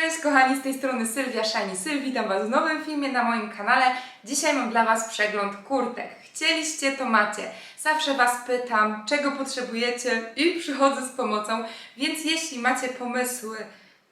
Cześć kochani, z tej strony Sylwia Szani Syl, witam Was w nowym filmie na moim kanale. Dzisiaj mam dla Was przegląd kurtek. Chcieliście, to macie. Zawsze Was pytam, czego potrzebujecie i przychodzę z pomocą, więc jeśli macie pomysły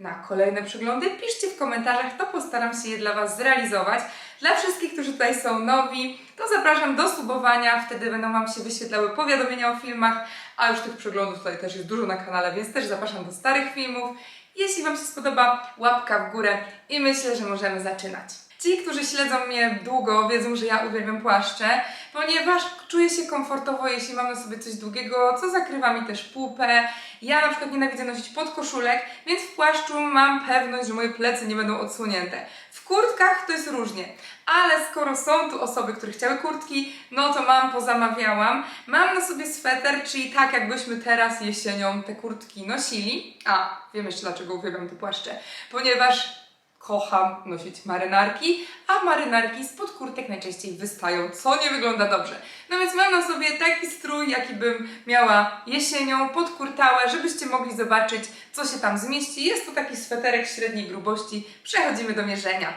na kolejne przeglądy, piszcie w komentarzach, to postaram się je dla Was zrealizować. Dla wszystkich, którzy tutaj są nowi, to zapraszam do subowania, wtedy będą Wam się wyświetlały powiadomienia o filmach, a już tych przeglądów tutaj też jest dużo na kanale, więc też zapraszam do starych filmów. Jeśli Wam się spodoba, łapka w górę i myślę, że możemy zaczynać. Ci, którzy śledzą mnie długo, wiedzą, że ja uwielbiam płaszcze, ponieważ czuję się komfortowo, jeśli mam na sobie coś długiego, co zakrywa mi też pupę. Ja na przykład nienawidzę nosić podkoszulek, więc w płaszczu mam pewność, że moje plecy nie będą odsłonięte. W kurtkach to jest różnie, ale skoro są tu osoby, które chciały kurtki, no to mam, pozamawiałam. Mam na sobie sweter, czyli tak jakbyśmy teraz jesienią te kurtki nosili. A, wiem jeszcze dlaczego uwielbiam te płaszcze. Ponieważ kocham nosić marynarki, a marynarki spod kurtek najczęściej wystają, co nie wygląda dobrze. No więc mam na sobie taki strój, jaki bym miała jesienią, podkurtałe, żebyście mogli zobaczyć, co się tam zmieści. Jest to taki sweterek średniej grubości. Przechodzimy do mierzenia.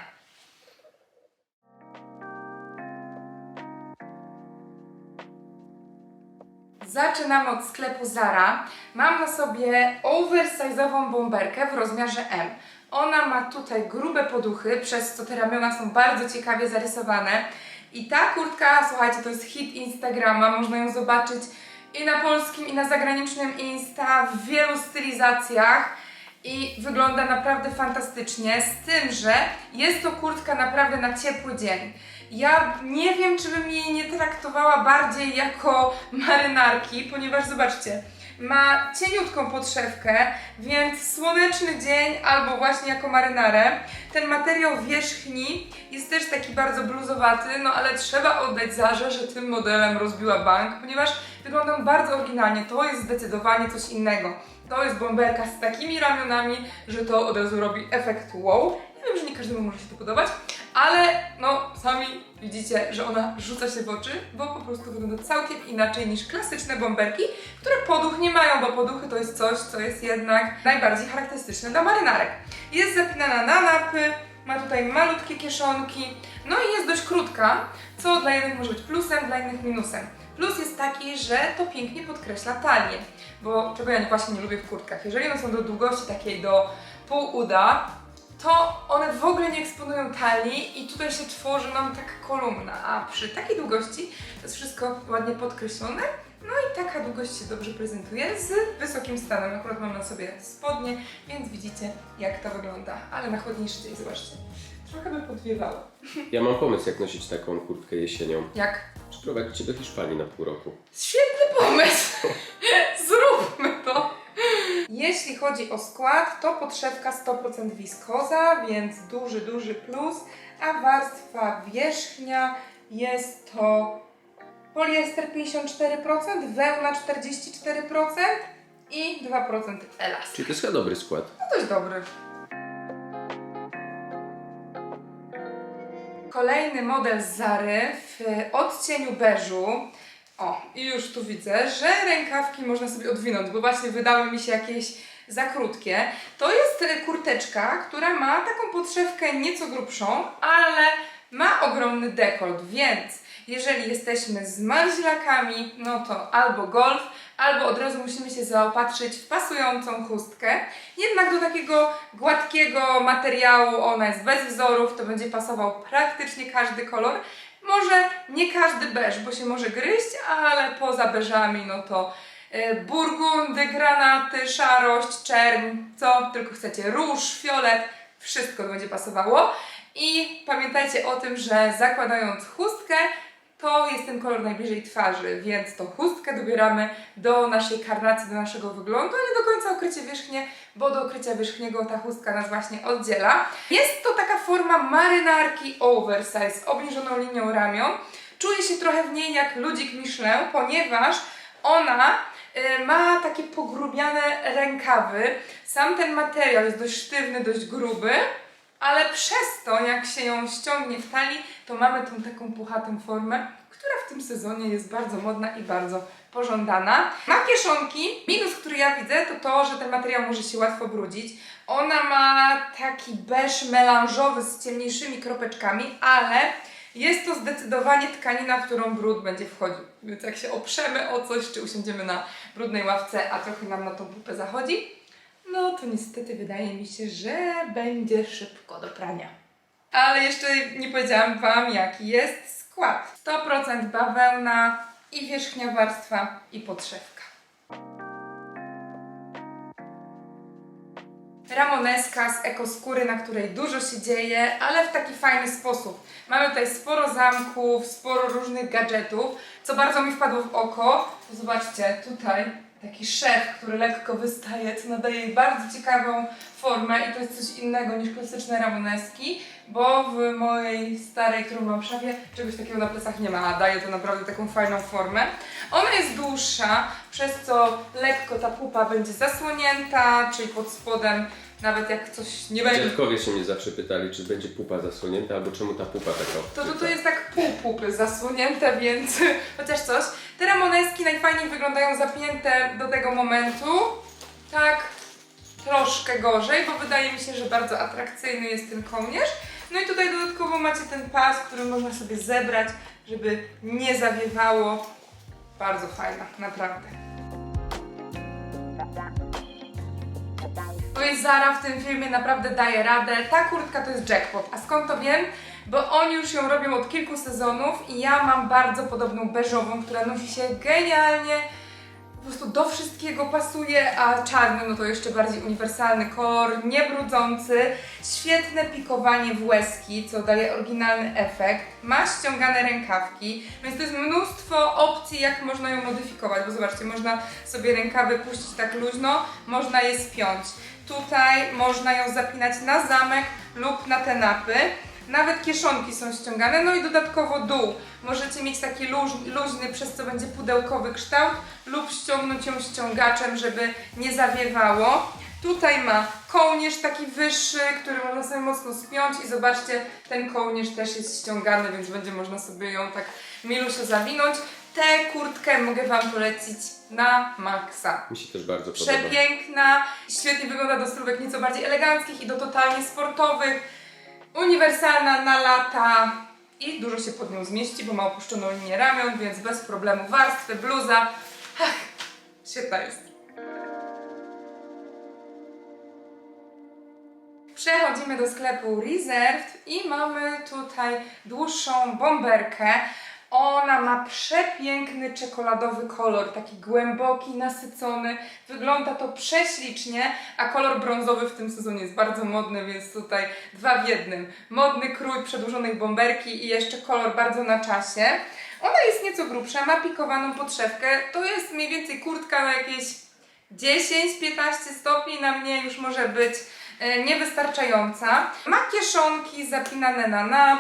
Zaczynamy od sklepu Zara. Mam na sobie oversize'ową bomberkę w rozmiarze M. Ona ma tutaj grube poduchy, przez co te ramiona są bardzo ciekawie zarysowane. I ta kurtka, słuchajcie, to jest hit Instagrama, można ją zobaczyć i na polskim, i na zagranicznym Insta, w wielu stylizacjach i wygląda naprawdę fantastycznie, z tym, że jest to kurtka naprawdę na ciepły dzień. Ja nie wiem, czy bym jej nie traktowała bardziej jako marynarki, ponieważ zobaczcie, ma cieniutką podszewkę, więc słoneczny dzień albo właśnie jako marynarę. Ten materiał wierzchni jest też taki bardzo bluzowaty, no ale trzeba oddać Zarze, że tym modelem rozbiła bank, ponieważ wygląda on bardzo oryginalnie. To jest zdecydowanie coś innego. To jest bomberka z takimi ramionami, że to od razu robi efekt wow. Ja wiem, że nie każdemu może się to podobać, ale no sami widzicie, że ona rzuca się w oczy, bo po prostu wygląda całkiem inaczej niż klasyczne bomberki, które poduch nie mają, bo poduchy to jest coś, co jest jednak najbardziej charakterystyczne dla marynarek. Jest zapinana na napy, ma tutaj malutkie kieszonki, no i jest dość krótka, co dla jednych może być plusem, dla innych minusem. Plus jest taki, że to pięknie podkreśla talię, bo czego ja właśnie nie lubię w kurtkach. Jeżeli one są do długości takiej do pół uda, to one w ogóle nie eksponują talii i tutaj się tworzy nam taka kolumna, a przy takiej długości to jest wszystko ładnie podkreślone. No i taka długość się dobrze prezentuje z wysokim stanem. Akurat mam na sobie spodnie, więc widzicie jak to wygląda. Ale na chłodniejszy dzień, zobaczcie, trochę by podwiewało. Ja mam pomysł, jak nosić taką kurtkę jesienią. Jak? Przyprowadzić cię do Hiszpanii na pół roku. Świetny pomysł! Zróbmy! Jeśli chodzi o skład, to podszewka 100% wiskoza, więc duży, duży plus, a warstwa wierzchnia jest to poliester 54%, wełna 44% i 2% elasty. Czyli to jest chyba dobry skład. No dość dobry. Kolejny model Zary w odcieniu beżu. O, i już tu widzę, że rękawki można sobie odwinąć, bo właśnie wydały mi się jakieś za krótkie. To jest e, kurteczka, która ma taką podszewkę nieco grubszą, ale ma ogromny dekolt, więc jeżeli jesteśmy z maźlakami, no to albo golf, albo od razu musimy się zaopatrzyć w pasującą chustkę. Jednak do takiego gładkiego materiału ona jest bez wzorów, to będzie pasował praktycznie każdy kolor. Może nie każdy beż, bo się może gryźć, ale poza beżami, no to e, burgundy, granaty, szarość, czerń, co tylko chcecie, róż, fiolet, wszystko będzie pasowało. I pamiętajcie o tym, że zakładając chustkę, to jest ten kolor najbliżej twarzy, więc tą chustkę dobieramy do naszej karnacji, do naszego wyglądu, a nie do końca ukrycie wierzchnie, bo do ukrycia wierzchniego ta chustka nas właśnie oddziela. Jest to taka forma marynarki oversize z obniżoną linią ramion. Czuję się trochę w niej jak ludzik Michelin, ponieważ ona y, ma takie pogrubiane rękawy. Sam ten materiał jest dość sztywny, dość gruby, ale przez to, jak się ją ściągnie w talii, to mamy tą taką puchatą formę, która w tym sezonie jest bardzo modna i bardzo pożądana. Ma kieszonki. Minus, który ja widzę, to to, że ten materiał może się łatwo brudzić. Ona ma taki beż melanżowy z ciemniejszymi kropeczkami, ale jest to zdecydowanie tkanina, w którą brud będzie wchodził. Więc jak się oprzemy o coś, czy usiądziemy na brudnej ławce, a trochę nam na tą pupę zachodzi, no to niestety wydaje mi się, że będzie szybko do prania. Ale jeszcze nie powiedziałam Wam, jaki jest skład. 100% bawełna i wierzchnia warstwa i podszewka. Ramoneska z ekoskóry, na której dużo się dzieje, ale w taki fajny sposób. Mamy tutaj sporo zamków, sporo różnych gadżetów, co bardzo mi wpadło w oko. Zobaczcie, tutaj taki szef, który lekko wystaje, co nadaje jej bardzo ciekawą formę i to jest coś innego niż klasyczne ramoneski, bo w mojej starej, którą mam w szafie, czegoś takiego na plecach nie ma, a daje to naprawdę taką fajną formę. Ona jest dłuższa, przez co lekko ta pupa będzie zasłonięta, czyli pod spodem, nawet jak coś nie będzie Dziadkowie się mnie zawsze pytali, czy będzie pupa zasłonięta, albo czemu ta pupa taka to, to, to jest tak pół pupy zasłonięte, więc chociaż coś. Te ramoneski najfajniej wyglądają zapięte do tego momentu. Tak troszkę gorzej, bo wydaje mi się, że bardzo atrakcyjny jest ten kołnierz. No i tutaj dodatkowo macie ten pas, który można sobie zebrać, żeby nie zawiewało. Bardzo fajna, naprawdę. Jest Zara w tym filmie naprawdę daje radę. Ta kurtka to jest jackpot. A skąd to wiem? Bo oni już ją robią od kilku sezonów i ja mam bardzo podobną beżową, która nosi się genialnie. Po prostu do wszystkiego pasuje, a czarny no to jeszcze bardziej uniwersalny kolor, niebrudzący, świetne pikowanie w łezki, co daje oryginalny efekt. Ma ściągane rękawki, więc to jest mnóstwo opcji, jak można ją modyfikować, bo zobaczcie, można sobie rękawy puścić tak luźno, można je spiąć. Tutaj można ją zapinać na zamek lub na te napy. Nawet kieszonki są ściągane, no i dodatkowo dół. Możecie mieć taki luź, luźny, przez co będzie pudełkowy kształt, lub ściągnąć ją ściągaczem, żeby nie zawiewało. Tutaj ma kołnierz taki wyższy, który można sobie mocno spiąć i zobaczcie, ten kołnierz też jest ściągany, więc będzie można sobie ją tak milusie zawinąć. Tę kurtkę mogę Wam polecić na maksa. Mi się też bardzo podoba. Przepiękna, świetnie wygląda do stylówek nieco bardziej eleganckich i do totalnie sportowych. Uniwersalna na lata i dużo się pod nią zmieści, bo ma opuszczoną linię ramion, więc bez problemu warstwy, bluza. Ach, świetna jest. Przechodzimy do sklepu Reserved i mamy tutaj dłuższą bomberkę. Ona ma przepiękny czekoladowy kolor, taki głęboki, nasycony. Wygląda to prześlicznie, a kolor brązowy w tym sezonie jest bardzo modny, więc tutaj dwa w jednym. Modny krój przedłużonej bomberki i jeszcze kolor bardzo na czasie. Ona jest nieco grubsza, ma pikowaną podszewkę. To jest mniej więcej kurtka na jakieś 10-15 stopni, na mnie już może być e, niewystarczająca. Ma kieszonki zapinane na nap,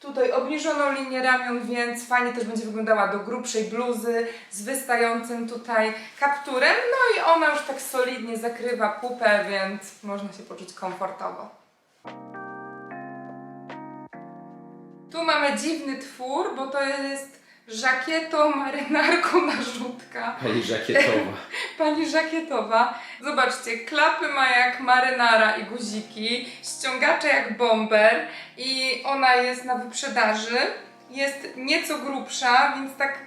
tutaj obniżoną linię ramion, więc fajnie też będzie wyglądała do grubszej bluzy z wystającym tutaj kapturem. No i ona już tak solidnie zakrywa pupę, więc można się poczuć komfortowo. Tu mamy dziwny twór, bo to jest żakieto marynarką narzutka. Pani żakietowa. Pani żakietowa. Zobaczcie, klapy ma jak marynara i guziki, ściągacze jak bomber i ona jest na wyprzedaży. Jest nieco grubsza, więc tak...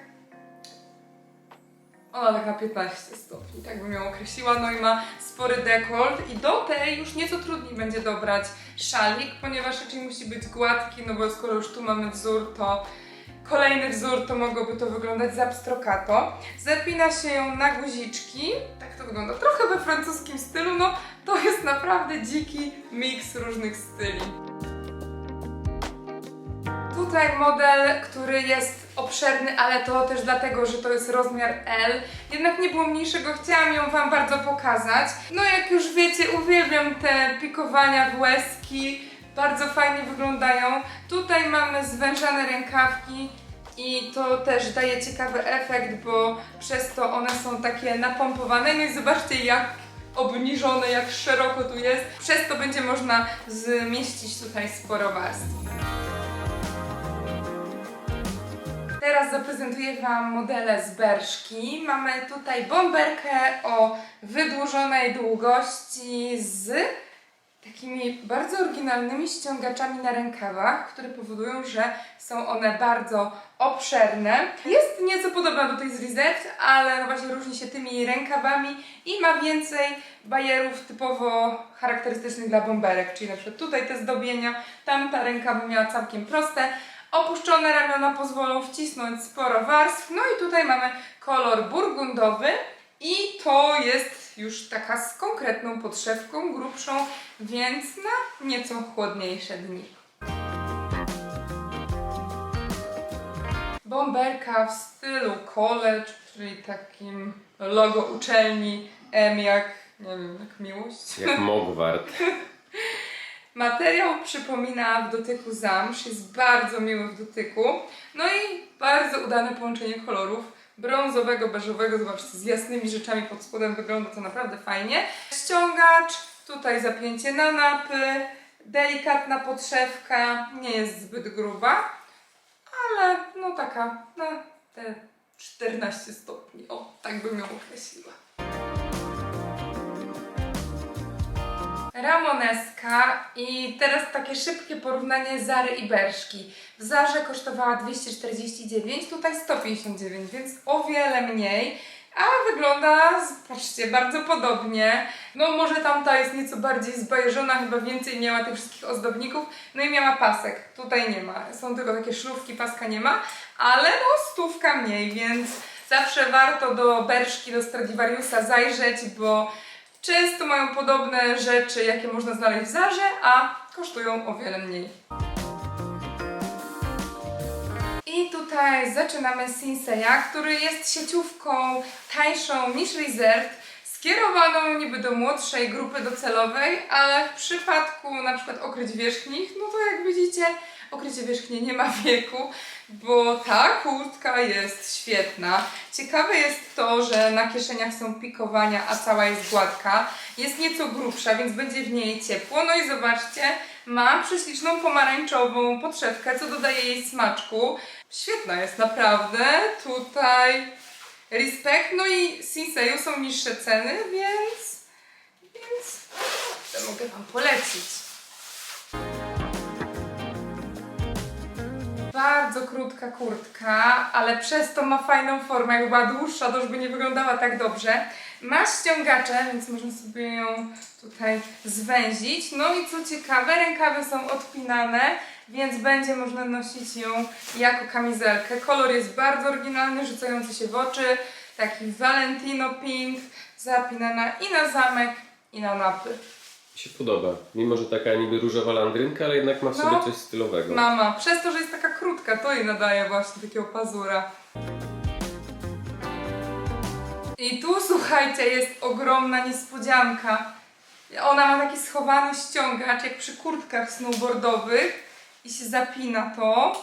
Ona taka 15 stopni, tak bym ją określiła. No i ma spory dekolt i do tej już nieco trudniej będzie dobrać szalik, ponieważ raczej musi być gładki, no bo skoro już tu mamy wzór, to Kolejny wzór to mogłoby to wyglądać za pstrokato. Zapina się ją na guziczki. Tak to wygląda. Trochę we francuskim stylu. No to jest naprawdę dziki miks różnych styli. Tutaj model, który jest obszerny, ale to też dlatego, że to jest rozmiar L. Jednak nie było mniejszego, chciałam ją Wam bardzo pokazać. No jak już wiecie, uwielbiam te pikowania w łezki. Bardzo fajnie wyglądają. Tutaj mamy zwężane rękawki i to też daje ciekawy efekt, bo przez to one są takie napompowane. No i zobaczcie jak obniżone, jak szeroko tu jest. Przez to będzie można zmieścić tutaj sporo warstw. Teraz zaprezentuję Wam modele z Berszki. Mamy tutaj bomberkę o wydłużonej długości z takimi bardzo oryginalnymi ściągaczami na rękawach, które powodują, że są one bardzo obszerne. Jest nieco podobna do tej z Reserved, ale no właśnie różni się tymi rękawami i ma więcej bajerów typowo charakterystycznych dla bomberek, czyli na przykład tutaj te zdobienia, tamta rękawa miała całkiem proste. Opuszczone ramiona pozwolą wcisnąć sporo warstw. No i tutaj mamy kolor burgundowy i to jest już taka z konkretną podszewką, grubszą, więc na nieco chłodniejsze dni. Bomberka w stylu college, czyli takim logo uczelni M jak, nie wiem, jak miłość. Jak Mogwart. Materiał przypomina w dotyku zamsz, jest bardzo miły w dotyku. No i bardzo udane połączenie kolorów brązowego, beżowego. Zobaczcie, z jasnymi rzeczami pod spodem wygląda to naprawdę fajnie. Ściągacz, tutaj zapięcie na napy, delikatna podszewka, nie jest zbyt gruba, ale no taka na te 14 stopni. O, tak bym ją określiła. Ramoneska i teraz takie szybkie porównanie Zary i Berszki. W Zarze kosztowała 249, tutaj 159, więc o wiele mniej, a wygląda, patrzcie, bardzo podobnie. No może tamta jest nieco bardziej zbajeżona, chyba więcej miała tych wszystkich ozdobników, no i miała pasek, tutaj nie ma. Są tylko takie szlówki, paska nie ma, ale no stówka mniej, więc zawsze warto do Berszki, do Stradivariusa zajrzeć, bo Często mają podobne rzeczy, jakie można znaleźć w Zarze, a kosztują o wiele mniej. I tutaj zaczynamy Sinseya, który jest sieciówką tańszą niż Reserved, skierowaną niby do młodszej grupy docelowej, ale w przypadku na przykład okryć wierzchnich, no to jak widzicie, okrycie wierzchnie nie ma wieku, bo ta kurtka jest świetna. Ciekawe jest to, że na kieszeniach są pikowania, a cała jest gładka. Jest nieco grubsza, więc będzie w niej ciepło. No i zobaczcie, ma prześliczną pomarańczową podszewkę, co dodaje jej smaczku. Świetna jest naprawdę. Tutaj respekt. No i Sinseju są niższe ceny, więc, więc mogę Wam polecić. Bardzo krótka kurtka, ale przez to ma fajną formę. Jakby była dłuższa, to już by nie wyglądała tak dobrze. Ma ściągacze, więc można sobie ją tutaj zwęzić. No i co ciekawe, rękawy są odpinane, więc będzie można nosić ją jako kamizelkę. Kolor jest bardzo oryginalny, rzucający się w oczy. Taki Valentino Pink, zapinana i na zamek, i na napy. Mi się podoba. Mimo, że taka niby różowa landrynka, ale jednak ma w sobie No. coś stylowego. Mama, przez to, że jest taka krótka, to jej nadaje właśnie takiego pazura. I tu, słuchajcie, jest ogromna niespodzianka. Ona ma taki schowany ściągacz, jak przy kurtkach snowboardowych i się zapina to,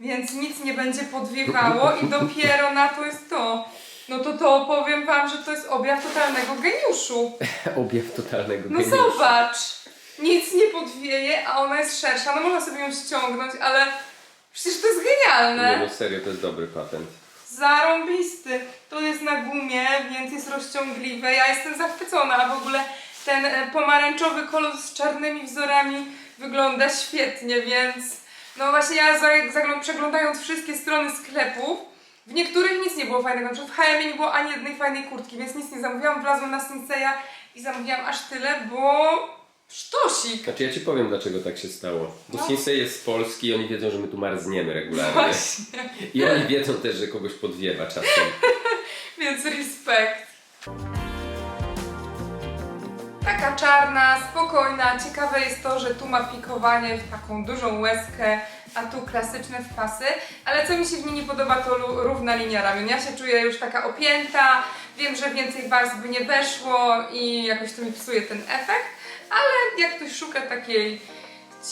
więc nic nie będzie podwiewało i dopiero na to jest to. No to to powiem Wam, że to jest objaw totalnego geniuszu. Objaw totalnego No geniuszu. zobacz! Nic nie podwieje, a ona jest szersza. No można sobie ją ściągnąć, ale przecież to jest Nie genialne. no serio, to jest dobry patent. Zarąbisty. To jest na gumie, więc jest rozciągliwe. Ja jestem zachwycona. W ogóle ten e, pomarańczowy kolor z czarnymi wzorami wygląda świetnie, więc no właśnie ja za- zagląd- przeglądając wszystkie strony sklepów, w niektórych było fajnego. Na przykład w H&M nie było ani jednej fajnej kurtki, więc nic nie zamówiłam. Wlazłam na Sinseya i zamówiłam aż tyle, bo sztosik. Znaczy ja ci powiem dlaczego tak się stało. Bo No. Sinsei jest z Polski i oni wiedzą, że my tu marzniemy regularnie. Właśnie. I oni wiedzą też, że kogoś podwiewa czasem. Więc respekt. Taka czarna, spokojna. Ciekawe jest to, że tu ma pikowanie w taką dużą łezkę, a tu klasyczne wpasy. Ale co mi się w niej nie podoba, to równa linia ramion. Ja się czuję już taka opięta. Wiem, że więcej warstw by nie weszło i jakoś to mi psuje ten efekt. Ale jak ktoś szuka takiej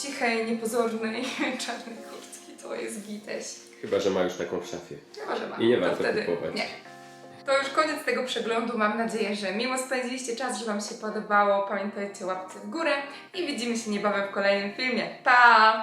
cichej, niepozornej, czarnej kurtki, to jest giteś. Chyba, że ma już taką w szafie. Chyba, że ma. I nie To warto wtedy kupować. Nie. To już koniec tego przeglądu. Mam nadzieję, że miło spędziliście czas, że Wam się podobało. Pamiętajcie łapce w górę i widzimy się niebawem w kolejnym filmie. Pa!